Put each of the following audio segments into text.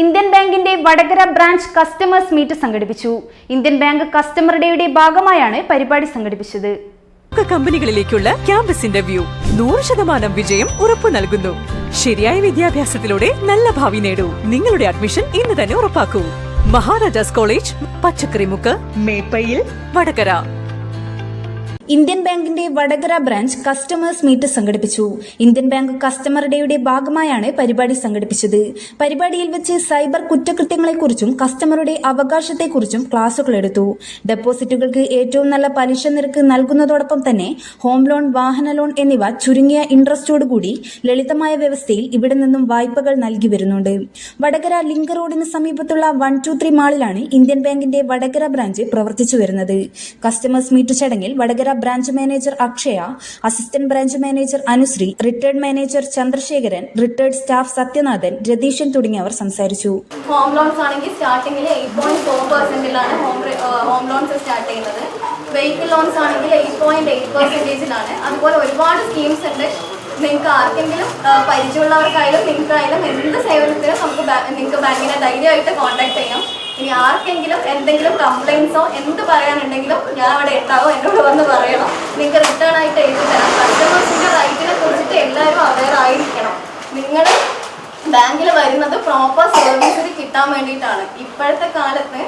Indian ബാങ്കിന്റെ Vadakara branch customers meet സംഘടിപ്പിച്ചു. Indian bank customer ഡേയുടെ ഭാഗമായാണ് പരിപാടി സംഘടിപ്പിച്ചത്. കമ്പനികളിലേക്കുള്ള ക്യാമ്പസ് ഇന്റർവ്യൂ നൂറ് ശതമാനം വിജയം ഉറപ്പു നൽകുന്നു. ശരിയായ വിദ്യാഭ്യാസത്തിലൂടെ നല്ല ഭാവി നേടൂ. നിങ്ങളുടെ അഡ്മിഷൻ ഇന്ന് തന്നെ ഉറപ്പാക്കൂ. മഹാരാജാസ് കോളേജ് പച്ചക്കറിമുക്ക് മേപ്പയിൽ വടകര. ഇന്ത്യൻ ബാങ്കിന്റെ വടകര ബ്രാഞ്ച് കസ്റ്റമേഴ്സ് മീറ്റ് സംഘടിപ്പിച്ചു. ഇന്ത്യൻ ബാങ്ക് കസ്റ്റമർ ഡേയുടെ ഭാഗമായാണ് പരിപാടി സംഘടിപ്പിച്ചത്. പരിപാടിയിൽ വെച്ച് സൈബർ കുറ്റകൃത്യങ്ങളെക്കുറിച്ചും കസ്റ്റമറുടെ അവകാശത്തെക്കുറിച്ചും ക്ലാസുകൾ എടുത്തു. ഡെപ്പോസിറ്റുകൾക്ക് ഏറ്റവും നല്ല പലിശ നിരക്ക് നൽകുന്നതോടൊപ്പം തന്നെ ഹോം ലോൺ വാഹന ലോൺ എന്നിവ ചുരുങ്ങിയ ഇൻട്രസ്റ്റോടുകൂടി ലളിതമായ വ്യവസ്ഥയിൽ ഇവിടെ നിന്നും വായ്പകൾ നൽകി വരുന്നുണ്ട്. വടകര ലിങ്ക് റോഡിന് സമീപത്തുള്ള വൺ ടു ത്രീ മാളിലാണ് ഇന്ത്യൻ ബാങ്കിന്റെ വടകര ബ്രാഞ്ച് പ്രവർത്തിച്ചു വരുന്നത്. കസ്റ്റമേഴ്സ് മീറ്റ് ചടങ്ങിൽ Vadakara branch manager Akshaya assistant branch manager Anusree retired manager Chandrasekharan retired staff Sathyanathan Ratheesan തുടങ്ങിയവർ സംസാരിച്ചു. ഹോം ലോൺസ് ആണെങ്കിൽ സ്റ്റാർട്ടിംഗിൽ എയ്റ്റ് പോയിന്റ് ഫോർ പെർസെന്റിലാണ് ഹോം ഹോം ലോൺസ് സ്റ്റാർട്ട് ചെയ്യുന്നത്. വെഹിക്കിൾ ലോൺസ് ആണെങ്കിൽ എയ്റ്റ് പോയിന്റ് എയ്റ്റ് പെർസെന്റേജിലാണ് അതുപോലെ ഒരുപാട് സ്കീംസ് ഉണ്ട്. നിങ്ങൾക്ക് ആർക്കെങ്കിലും പരിചയമുള്ളവർക്കായാലും നിങ്ങൾക്കായാലും എന്ത് സേവനത്തിനും നമുക്ക് നിങ്ങൾക്ക് ബാങ്കിനെ ധൈര്യമായിട്ട് കോൺടാക്ട് ചെയ്യാം. ഇനി ആർക്കെങ്കിലും എന്തെങ്കിലും കംപ്ലൈൻസോ എന്ത് പറയാനുണ്ടെങ്കിലും ഞാൻ അവിടെ ഉണ്ടാവും എന്നോട് വന്ന് പറയണം. നിങ്ങൾക്ക് റിട്ടേൺ ആയിട്ട് എഴുതി തരാം. കസ്റ്റമേഴ്സിന്റെ റൈറ്റിനെ കുറിച്ചിട്ട് എല്ലാവരും അവെയർ ആയിരിക്കണം. നിങ്ങൾ ബാങ്കിൽ വരുന്നത് പ്രോപ്പർ സർവീസിന് കിട്ടാൻ വേണ്ടിയിട്ടാണ്. ഇപ്പോഴത്തെ കാലത്ത്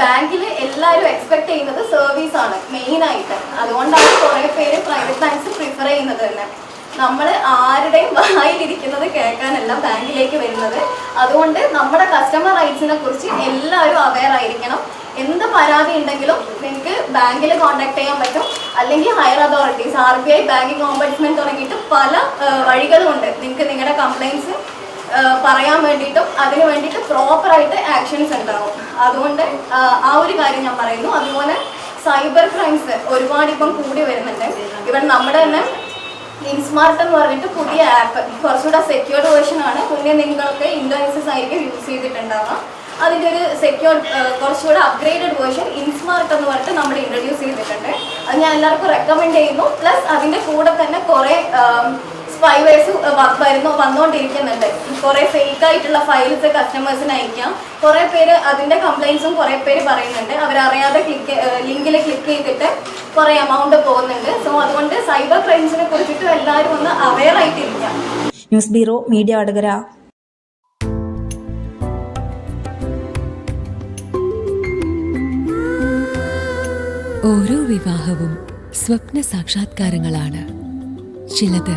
ബാങ്കിൽ എല്ലാവരും എക്സ്പെക്ട് ചെയ്യുന്നത് സർവീസ് ആണ് മെയിനായിട്ട് അതുകൊണ്ടാണ് കുറേ പേര് പ്രൈവറ്റ് ബാങ്ക്സ് പ്രിഫർ ചെയ്യുന്നത് തന്നെ. നമ്മൾ ആരുടെയും വായിലിരിക്കുന്നത് കേൾക്കാനല്ല ബാങ്കിലേക്ക് വരുന്നത്. അതുകൊണ്ട് നമ്മുടെ കസ്റ്റമർ റൈറ്റ്സിനെ കുറിച്ച് എല്ലാവരും അവെയർ ആയിരിക്കണം. എന്ത് പരാതി ഉണ്ടെങ്കിലും നിങ്ങൾക്ക് ബാങ്കിൽ കോൺടാക്ട് ചെയ്യാൻ പറ്റും. അല്ലെങ്കിൽ higher authorities R B I banking ombudsman തുടങ്ങിയിട്ട് പല വഴികളുമുണ്ട് നിങ്ങൾക്ക് നിങ്ങളുടെ കംപ്ലയിൻസ് പറയാൻ വേണ്ടിയിട്ടും അതിന് വേണ്ടിയിട്ട് പ്രോപ്പറായിട്ട് ആക്ഷൻസ് ഉണ്ടാവും. അതുകൊണ്ട് ആ ഒരു കാര്യം ഞാൻ പറയുന്നു. അതുപോലെ സൈബർ ക്രൈംസ് ഒരുപാട് ഇപ്പം കൂടി വരുന്നുണ്ട്. ഇവൻ നമ്മുടെ തന്നെ ഇൻസ്മാർട്ട് എന്ന് പറഞ്ഞിട്ട് പുതിയ ആപ്പ് കുറച്ചുകൂടെ സെക്യൂർഡ് വേർഷൻ ആണ്. മുന്നേ നിങ്ങൾക്ക് ഇൻഡോനൈസസ് ആയിരിക്കും യൂസ് ചെയ്തിട്ടുണ്ടാവുക. അതിന്റെ ഒരു സെക്യൂർ കുറച്ചുകൂടെ അപ്ഗ്രേഡഡ് വേർഷൻ ഇൻസ്മാർട്ട് എന്ന് പറഞ്ഞിട്ട് നമ്മൾ ഇൻട്രൊഡ്യൂസ് ചെയ്തിട്ടുണ്ട്. അത് ഞാൻ എല്ലാവർക്കും റെക്കമെൻഡ് ചെയ്യുന്നു. പ്ലസ് അതിന്റെ കൂടെ തന്നെ കുറേ സ്പൈവേഴ്സ് വരുന്നു വന്നുകൊണ്ടിരിക്കുന്നുണ്ട് കുറേ ഫേക്ക് ആയിട്ടുള്ള ഫയൽസ് കസ്റ്റമേഴ്സിന് അയക്കാം. കുറേ പേര് അതിന്റെ കംപ്ലൈൻസും കുറേ പേര് പറയുന്നുണ്ട്. അവരറിയാതെ ക്ലിക്ക് ലിങ്കിൽ ക്ലിക്ക് ചെയ്തിട്ട് കുറേ എമൗണ്ട് പോകുന്നുണ്ട്. സോ അതുകൊണ്ട് സൈബർ ക്രൈംസിനെ കുറിച്ചിട്ട് എല്ലാവരും ഒന്ന് aware ആയിട്ടിരിക്കാം. News bureau media Vadakara. ഓരോ വിവാഹവും സ്വപ്ന സാക്ഷാത്കാരങ്ങളാണ്. ചിലത്